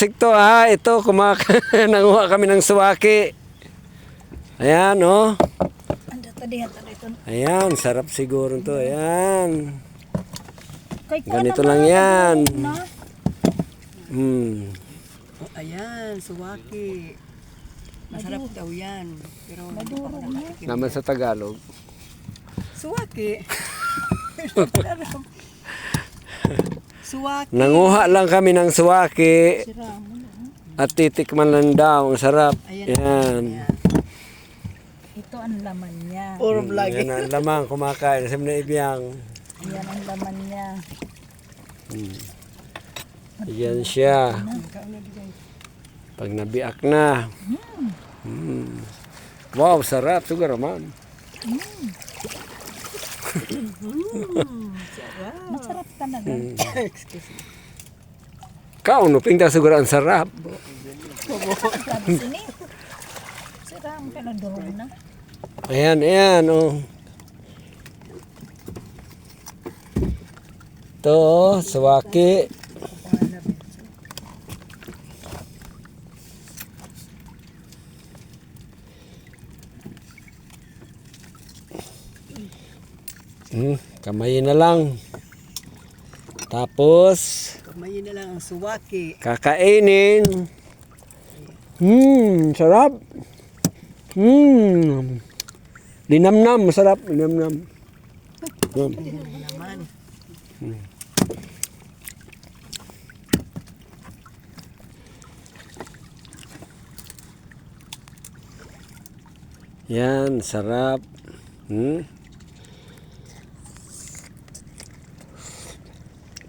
insekto ha. Ito, kumaka nanguha kami ng suwaki. Ayan, oh. Ayan, sarap siguro to. Ayan. Ganito lang yan. Hmm. Oh, ayan, suwaki. Masarap daw yan. Pero nakatikim. Naman sa Tagalog. Suwaki. suwaki. Nanguha lang kami ng suwaki na. at titikman lang daw. Ang sarap. Ayan. Yan. Ayan. Ito ang laman niya. Puro Yan ang lamang kumakain. Sabi na ibiyang. Yan ang laman niya. Yan siya. Pag nabiak na. Mm. Wow, sarap. Siguro man. Masarap talaga. Excuse me. Kaunuping ta siguro ang sarap. Sabi sini. Sira ang kanadoro na. Ayan, ayan. Oh. Ito, oh, suwaki. Hmm, kamay na lang. Tapos, Kumain na lang ang suwaki. kakainin. Hmm, sarap. Hmm. Linamnam, masarap. Linamnam. Hmm. Yan, sarap. Hmm.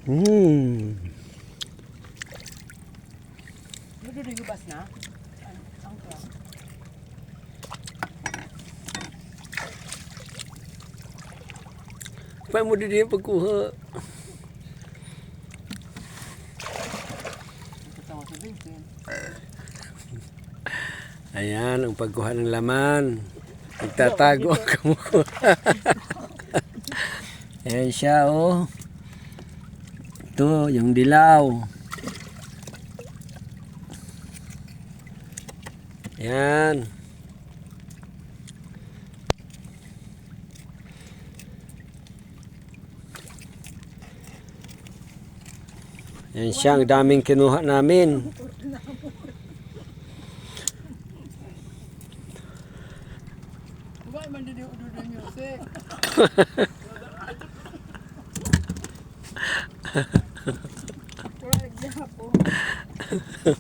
Hmm. Nagdudugibas na? Pa mo din yung pagkuha. Ayan, ang pagkuha ng laman. Nagtatago ang kamukuha. Ayan siya, oh. Ito, yung dilaw. Ayan. Yan siya, ang daming kinuha namin. Why man did